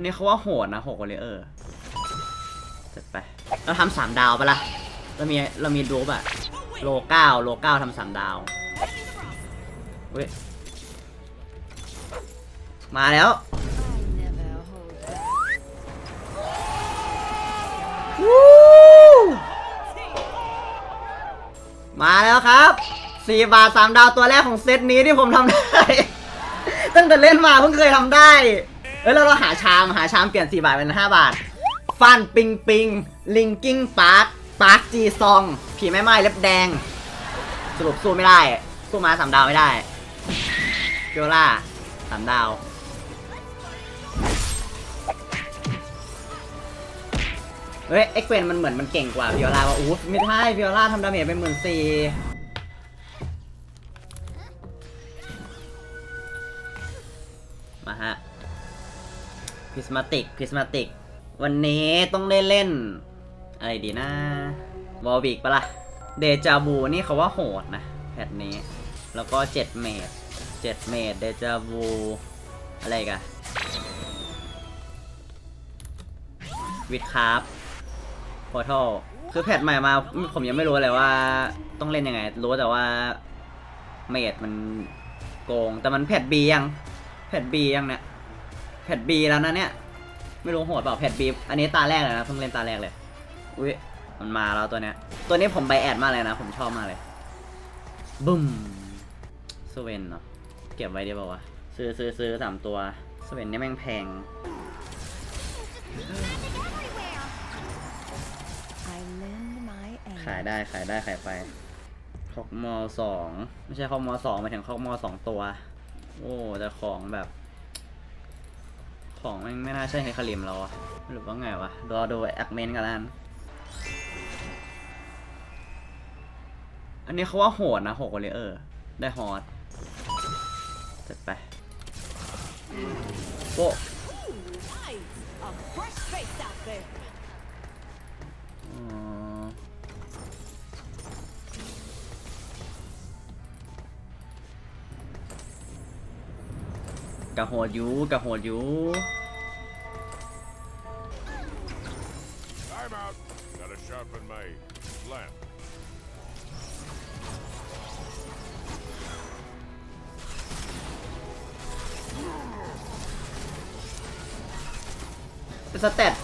นนี้เขาว่าโหดนะหกวอลเลเยอร์จัดไป เราทำสามดาวปะล่ะ เรามีเรามีดูปอะโลเก้าโลเก้าทำสามดาว เว้ย มาแล้วว้มาแล้วครับสี่บาทสามดาวตัวแรกของเซตนี้ที่ผมทำได้ ตั้งแต่เล่นมาเพิ่งเคยทำได้ เอ้ยแล้วเราหาชามหาชามเปลี่ยนสี่บาทเป็นห้าบาท ฟันปิงปิงลิงกิ้งปาร์คปาร์คจีซอง ผีแม่ไม้เล็บแดง สรุปสู้ไม่ได้ สู้มาสามดาวไม่ได้เกียวล่าสามดาว เฮ้ยเอ็กเวนมันเหมือนมันเก่งกว่าวิโอลาว่าอู้ไม่ใช่วิโอลาทำดาเมจเป็นหมื่นสี่ คริสมาติกคริสมาติก วันนี้ต้องได้เล่น อะไรดีนะวอลวิกปะละ่ะเดจาบูนี่เขาว่าโหดนะแพทนี้ แล้วก็เจ็ดเมดเจ็ดเมดเดจาบู อะไรกันวิดคาร์พอทัลคือแพทใหม่มาผมยังไม่รู้เลยว่าต้องเล่นยังไง รู้แต่ว่าเมดมันโกง แต่มันแพทบียัง แพทบียังเนี่ย แพทบีแล้วนะเนี่ย ไม่รู้โหดเปล่าแพทบีอันนี้ตาแรกเลยนะเพิ่งเล่นตาแรกเลย อุ้ยมันมาแล้วตัวเนี้ย ตัวนี้ผมไบแอดมากเลยนะ ผมชอบมากเลยบึ้มสเวนเนาะเก็บไว้ดีเปล่าวะซื้อซื้อซื้อสามตัวสเวนเนี่ยแม่งแพงขายได้ขายได้ขายไปคอกมอสองไม่ใช่คอกมอสองมาถึงคอกมอสองตัว โอ้แต่ของแบบ ของไม่งไม่น่าใช่ไฮคาริมเราอะหรือว่าไงวะรอดูแอคเมนกันแล้วกันอันนี้เขาว่าโหดนะหกเลยเออ ได้ฮอตจัดไปโป๊ะ กะโหดอยูกะโหดอยู I'm out. Gotta sharpen my lamp. เป็นสเตต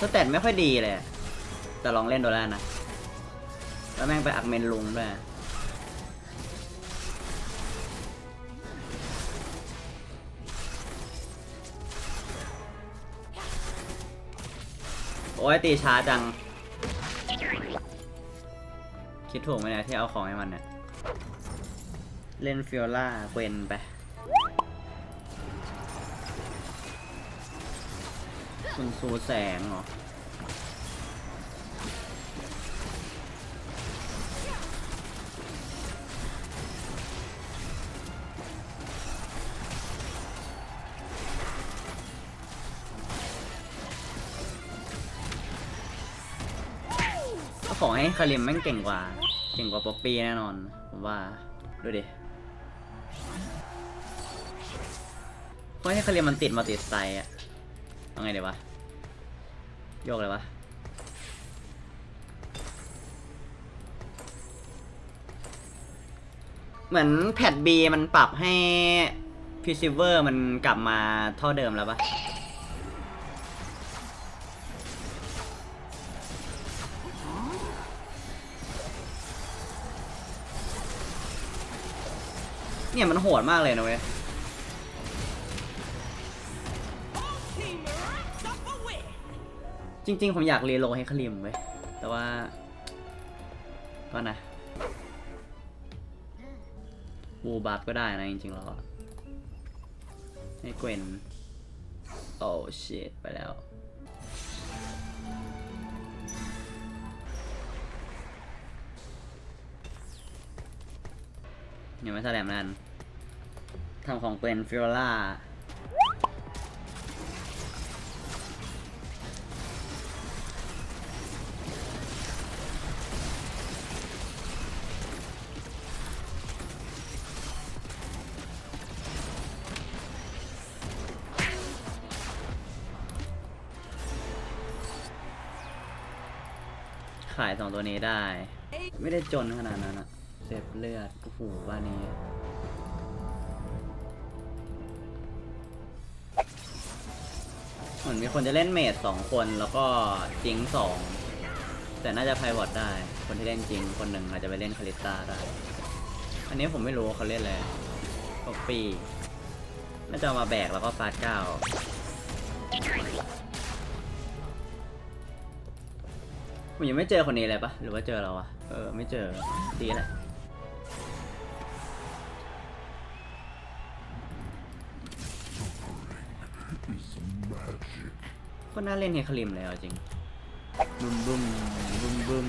สเตตไม่ค่อยดีเลย แต่ลองเล่นดูแล้วนะ แล้วแม่งไปอักเมนลุงด้วย โอ้ยตีช้าจัง คิดถูกไหมเนี่ยที่เอาของให้มันเนี่ย เล่นฟิโอล่าเกวนไป คุณซูแสงเหรอ ขอให้คาริมแม่งเก่งกว่า เก่งกว่าป๊อปปี้แน่นอนผมว่า ดูดิเพราะให้คาริมมันติดมาติดไซอะเอาไงเดี๋ยวะโยกเลยวะเหมือนแพดบีมันปรับให้พิซิเวอร์มันกลับมาเท่าเดิมแล้วปะ เนี่ยมันโหดมากเลยนะเว้ยจริงๆ ผมอยากเรีโลให้คลิมเว้ยแต่ว่า ก็นะบูบัฟก็ได้นะจริงๆแล้วอให้เกวนโอ้ชิตไปแล้วยังไม่แสดงนั้น ทำของเป็นฟิโอล่าขายสองตัวนี้ได้ ไม่ได้จนขนาดนั้นอะเจ็บเลือดโอ้โหบ้านี้ มือนมีคนจะเล่นเมดสองคนแล้วก็จิงสองแต่น่าจะไพวอตได้ คนที่เล่นจริง คนหนึ่งอาจจะไปเล่นคาริสตาได้ อันนี้ผมไม่รู้ว่าเขาเล่นอะไรป๊อปปี้น่าจะมาแบกแล้วก็ฟาดเก้าผมยังไม่เจอคนนี้เลยปะหรือว่าเจอเราอะเออ ไม่เจอดีแหละ ก็น่าเล่นเฮคาริมเลยเอาจริงบึมบึมบึมบึม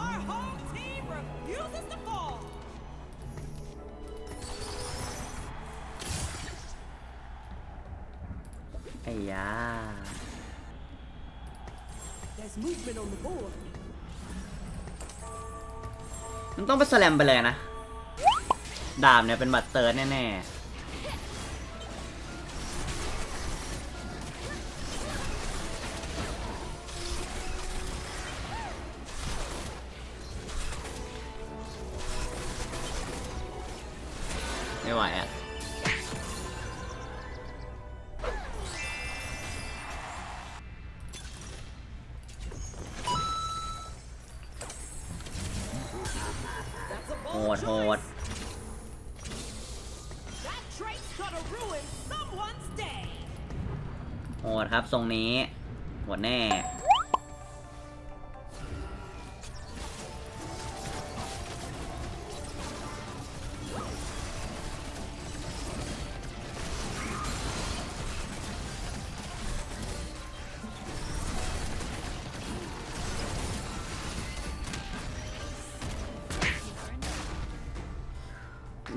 Our whole team refuses to fall. ไอ้ยา There's movement on the board. มันต้องไปสแลมไปเลยนะ ดาบเนี่ยเป็นบัตรเติร์ดแน่ๆ ไม่ไหวอะ ครับ ทรงนี้โหดแน่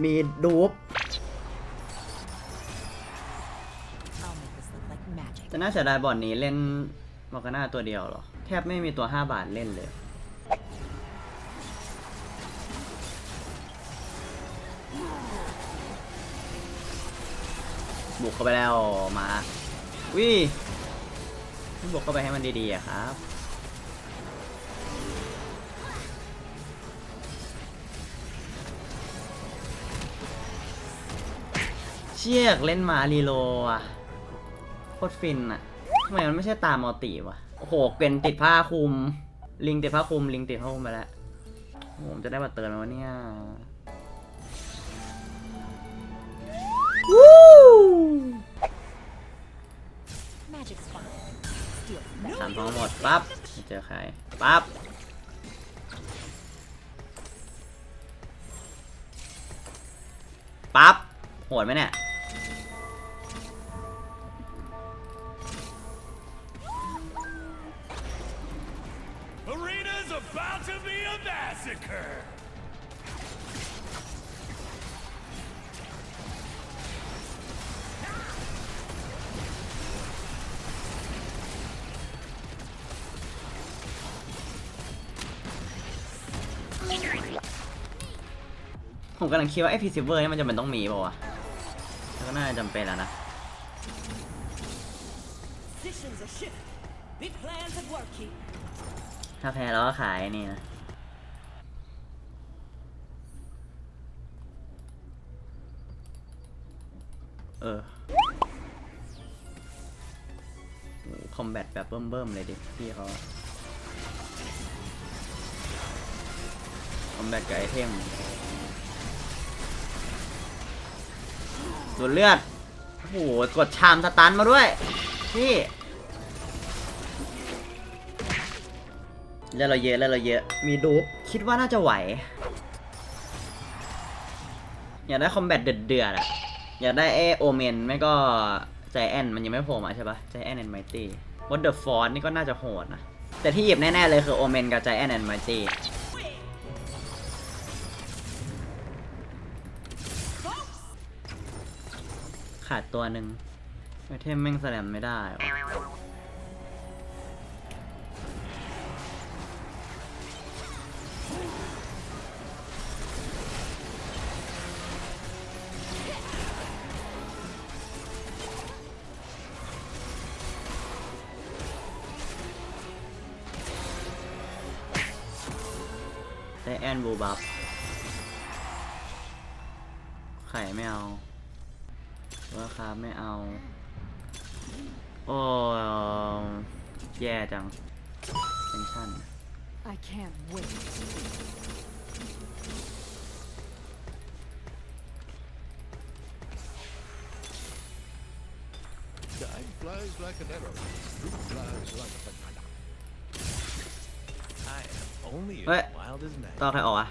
มีดูป น่าเสียดายบอร์ดนี้เล่นมอร์กาน่าตัวเดียวหรอ แทบไม่มีตัว 5 บาทเล่นเลย บุกเข้าไปแล้วมาวิบุกเข้าไปให้มันดีๆอะครับเชือกเล่นมารีโลอะ คตรฟินอะทำไมมันไม่ใช่ตามอติวะ โอ้โห เป็นติดผ้าคลุม ลิงติดผ้าคลุม ลิงติดผ้าคลุมไปแล้ว ผมจะได้บัตรเตือนไหมวะเนี่ยวู้สามทองหมด ปั๊บเจอใคร ปั๊บปั๊บโหดไหมเนี่ย about to be a massacre! ผมกำลังคิดว่าไอพีซิเวอร์นี่มันจะเป็นต้องมีเปล่าวะแล้วก็น่าจะจำเป็นแล้วนะ Positions are shifting. Big plans at work here. ถ้าแพ้เราก็ขายนี่นะ เออคอมแบทแบบเบิ่มๆเลยดิพี่เขาคอมแบทกับไอเทมส่วนเลือด โอ้โห กดชามสตันมาด้วย พี่แล้วเราเยอะแล้วเราเยอะ มีดูปคิดว่าน่าจะไหว อยากได้คอมแบทเดือดๆอะ อยากได้เอโอเมนไม่ก็ใจแอนมันยังไม่โผล่มาใช่ปะใจแอนแอนไมตี้วอเดอร์ฟอร์นี่ก็น่าจะโหดนะ แต่ที่หยิบแน่ ๆ เลยคือโอเมนกับใจแอนแอนไมตี้ขาดตัวหนึ่งไอเทมแม่งแสลมไม่ได้ แอนบูบับไข่ไม่เอาว่าครับไม่เอา โอ้แย่จังเทนชั่น I can't wait. Time flies like an arrow. Fruit flies like a banana. I am only as What? wild as magic. ต่อใครออกอะ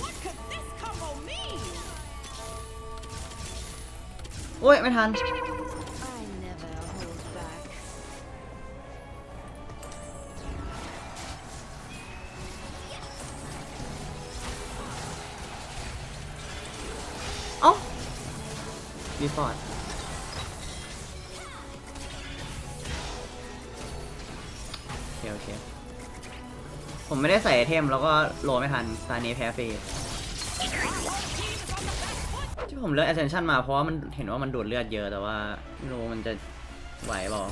What could this combo mean? โอ้ย ไม่ทัน I never hold back. เอ้ารีพอร์ต โอเคโอเค ผมไม่ได้ใส่ไอเทมแล้วก็โหลไม่ทันตอนนี้แพ้ฟรีที่ผมเลือก Ascension มาเพราะว่ามันเห็นว่ามันดูดเลือดเยอะแต่ว่าไม่รู้มันจะไหวเปล่า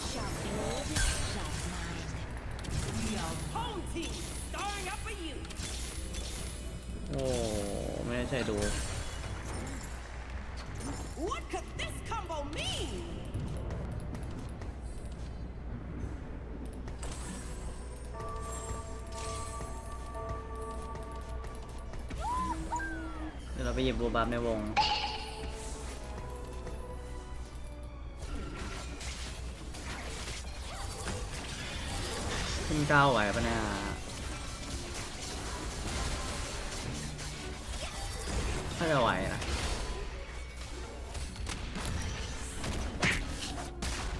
โอ้ไม่ได้ใช่ดู ไปหยิบบูบับในวง ขึ้นเก้าไหวปะเนี่ยถ้าจะไหวนะ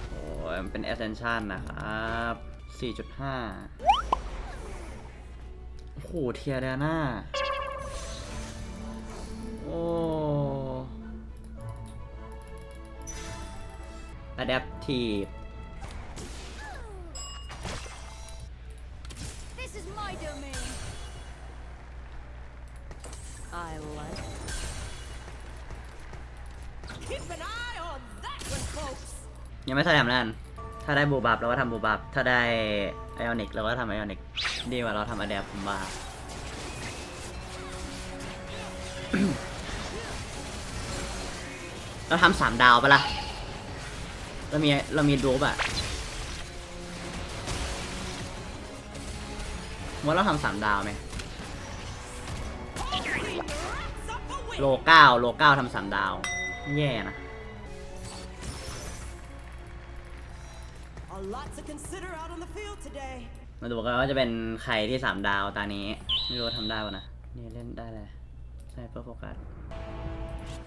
โอ้ยมันเป็น Ascension นะครับ 4.5โอ้โหเทียเดน่า Adaptive This is my domain. I like. Keep an eye on that one, folks. ยังไม่ทันทำนั่น ถ้าได้บูบับเราก็ทำบูบับ ถ้าได้ไอออนิกเราก็ทำไอออนิกดีกว่าเราทำอะแดปผมว่าเราทำสามดาวปะล่ะ เรามีเรามีดูปอะว่าเราทำสามดาวไหม Home team wraps up the win. โลเก้าโลเก้าทำสามดาว แย่นะ A lot to consider out on the field today. มาดูกันว่าจะเป็นใครที่สามดาวตานี้ ไม่รู้ว่าทำได้ปะนะ นี่เล่นได้เลยใช่เพื่อโฟกัส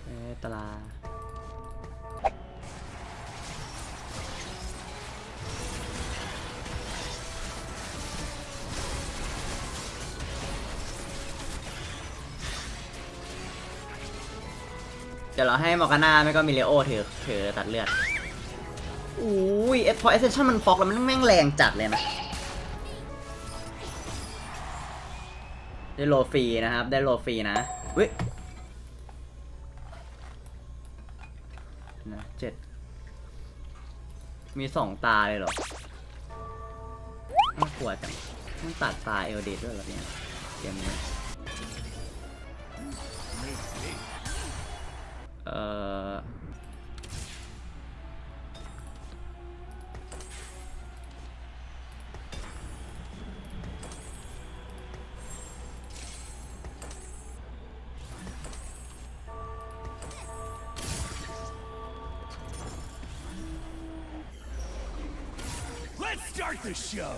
เอ้ยตารา ดี๋ยวเราให้มอร์กาน่าไม่ก็มิเลโอถือถือตัดเลือดอุ้ยเอพอเอเซชั่นมันพอกแล้วมันแม่งแรงจัดเลยนะได้โลฟรีนะครับ ได้โลฟรีนะเว้ยนะเจ็ดมีสองตาเลยเหรอน่ากลัวจังมันตัดตาเอลเดดด้วยเหรอเนี่ยเกมนี้ start the show.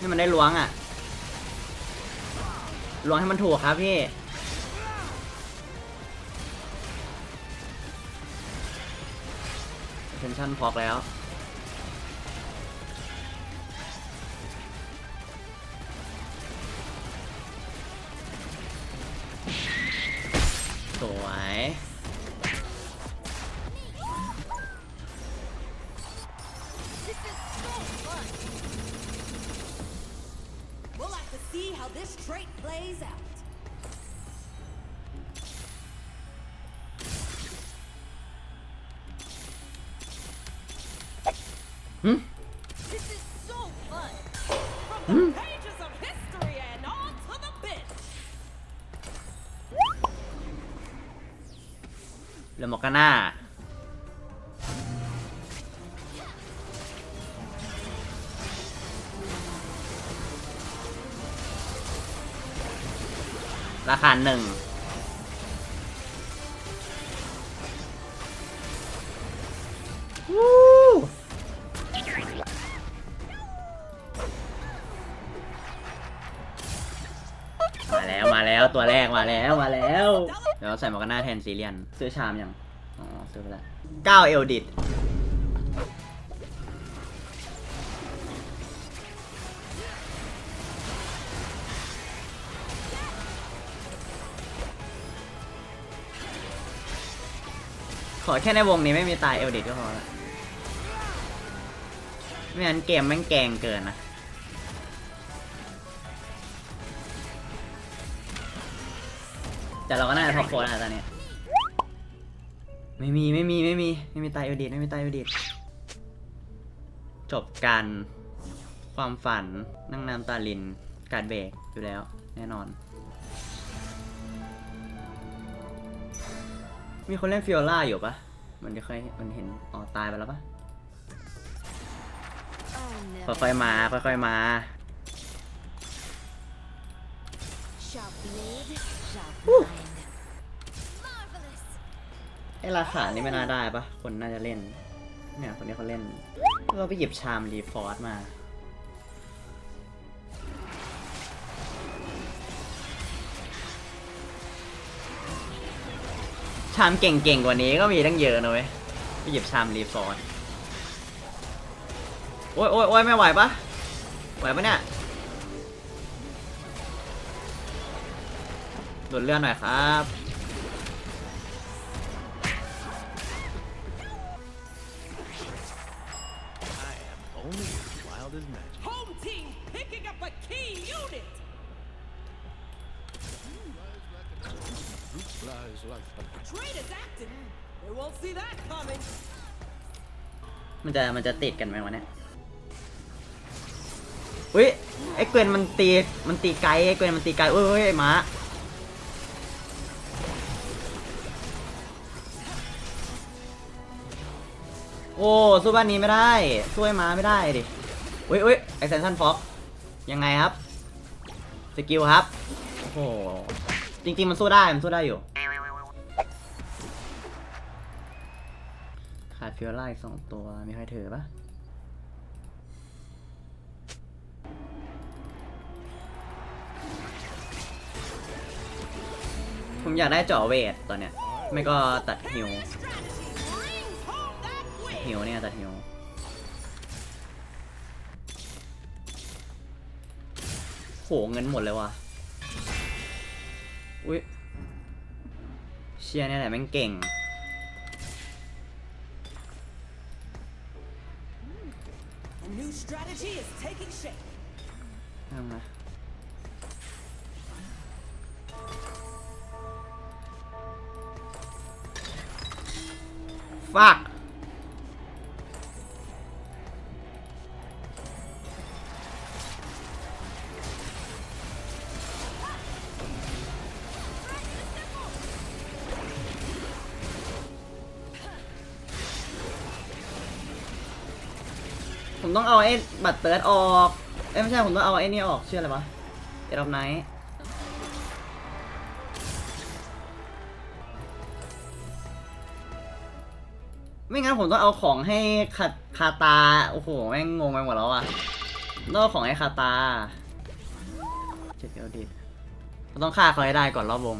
นี่มันได้ล้วงอะ ล้วงให้มันถูกครับพี่ เทนชั่นพอกแล้ว สวย เลือหมอกกาน่าราคาหนึ่ง เดี๋ยวใส่หมวกกันหน้าแทนซีเรียนซื้อชามยัง อ๋อ ซื้อไปแล้วเก้าเอลดิดขอแค่ในวงนี้ไม่มีตายเอลดิดก็พอละไม่งั้นเกมแม่งแกงเกินนะ แต่เราก็น่าจะท็อปโฟนะตอนเนี้ยไม่มีไม่มีไม่มีไม่มีตายอดิดไม่มีตายอดิดจบกันความฝันนั่งน้ำตาลินการเบรกอยู่แล้ว แน่นอน มีคนเล่นฟิโอล่าอยู่ปะมันจะเคยมันเห็นอ๋อตายไปแล้วปะค่อยๆมาค่อยๆมา ไอราคานี่ไม่น่าได้ปะคนน่าจะเล่น เนี่ยคนนี้เขาเล่น เราไปหยิบชามรีฟอร์สมาชามเก่งๆกว่านี้ก็มีตั้งเยอะนะเว้ยไปหยิบชามรีฟอร์สโอ้ยโอ้ยโอ้ยไม่ไหวปะไหวปะเนี่ย หลุดเลื่อนหน่อยครับ I am only as wild as magic. Home team picking up a key unit. Fruit flies like a Trade is active. They won't see that coming. มันจะมันจะติดกันไหมวะเนี่ยอุ้ยไอ้เกวนมันตีมันตีไกลไอ้เกวนมันตีไกลเอ้ยเอ้ยไอ้ม้า โอ้สู้บ้านนี้ไม่ได้ช่วยม้าไม่ได้ดิอุ้ยอุ้ยไอแซนซันฟ็อกยังไงครับสกิลครับโอ้โหจริงๆมันสู้ได้มันสู้ได้อยู่ขาดฟิวล่าอีกสองตัวมีใครถือปะผมอยากได้จาะเวทตอนเนี้ย ไม่ก็ตัดฮิว that win. ฮิวเนี่ยตัดฮิวโหเงินหมดเลยว่ะ อุ้ยเชียร์เนี่ยแหละแม่งเก่ง A new strategy is taking shape. เอามาฟัก ไอ้บัตรเติร์ดออกเอ้ยไม่ใช่ผมต้องเอาไอ้นี่ออกชื่ออะไรวะเอ็ดออฟไนท์ไม่งั้นผมต้องเอาของให้คาคาตา โอ้โห แม่งงงไปหมดแล้วอะต้องเอาของให้คาตาเจ็ดเอลดิเราต้องฆ่าเขาให้ได้ก่อนรอบวง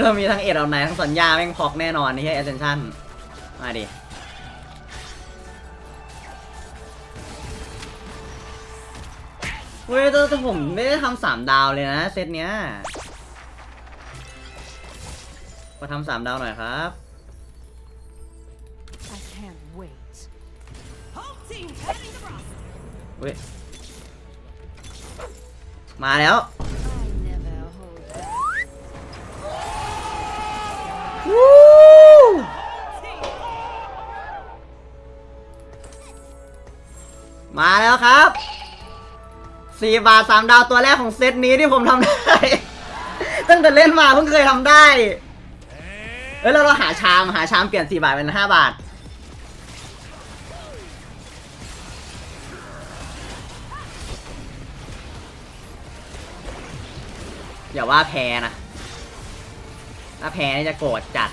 เรามีทั้งเอ็ดเอาไหนทั้งสัญญาแม่งพอกแน่นอนนี่ใช่แอสเซนชั่นมาดิเว้ยแต่ผมไม่ได้ทำสามดาวเลยนะเซตเนี้ยมาทำสามดาวหน่อยครับเว้ยมาแล้ว มาแล้วครับสี่บาทสามดาวตัวแรกของเซตนี้ที่ผมทำได้ ตั้งแต่เล่นมาเพิ่งเคยทำได้เอ้ยแล้วเราหาชามหาชามเปลี่ยนสี่บาทเป็นห้าบาท อย่าว่าแพ้นะ ถ้าแพ้นี่จะโกรธจัด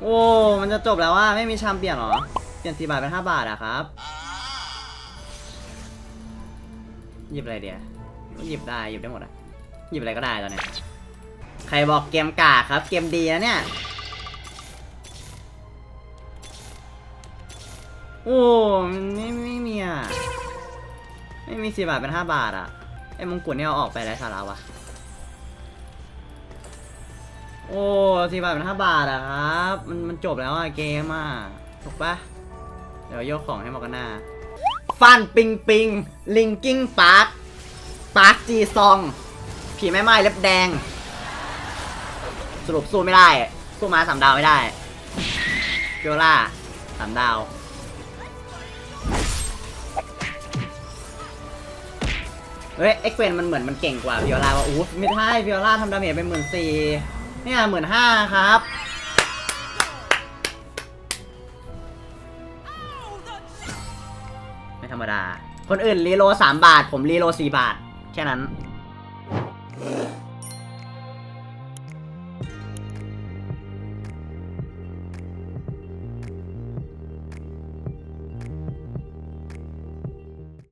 โอ้ มันจะจบแล้วว่าไม่มีชามเปลี่ยนหรอ เปลี่ยนสี่บาทเป็นห้าบาทอะครับ หยิบอะไรเดียวหยิบได้หยิบได้หมดอะหยิบอะไรก็ได้ตอนเนี้ยใครบอกเกมกาครับ เกมดีนะเนี่ย โอ้ไม่ไม่มีอะ ไม่มีสี่บาทเป็นห้าบาทอะไอ้มงกุฎเนี่ยเอาออกไปแล้วสาระวะโอ้สี่บาทเป็นห้าบาทอะครับ มันมันจบแล้วอะเกมอะถูกปะเดี๋ยวโยกของให้มอกันหน้าฟันปิงปิงลิงกิ้งปาร์คปาร์คจีซอง ผีแม่ไม้เล็บแดง สรุปสู้ไม่ได้ สู้มาสามดาวไม่ได้เกล่าสามดาว ฮ้ยเอ็กเวนมันเหมือนมันเก่งกว่าวิโอลาว่าอู้ไม่ใช่วิโอลาทำดาเมจไปหมื่นสี่เนี่ยหมื่นห้าครับไม่ธรรมดา คนอื่นรีโลสามบาท ผมรีโลสี่บาท แค่นั้น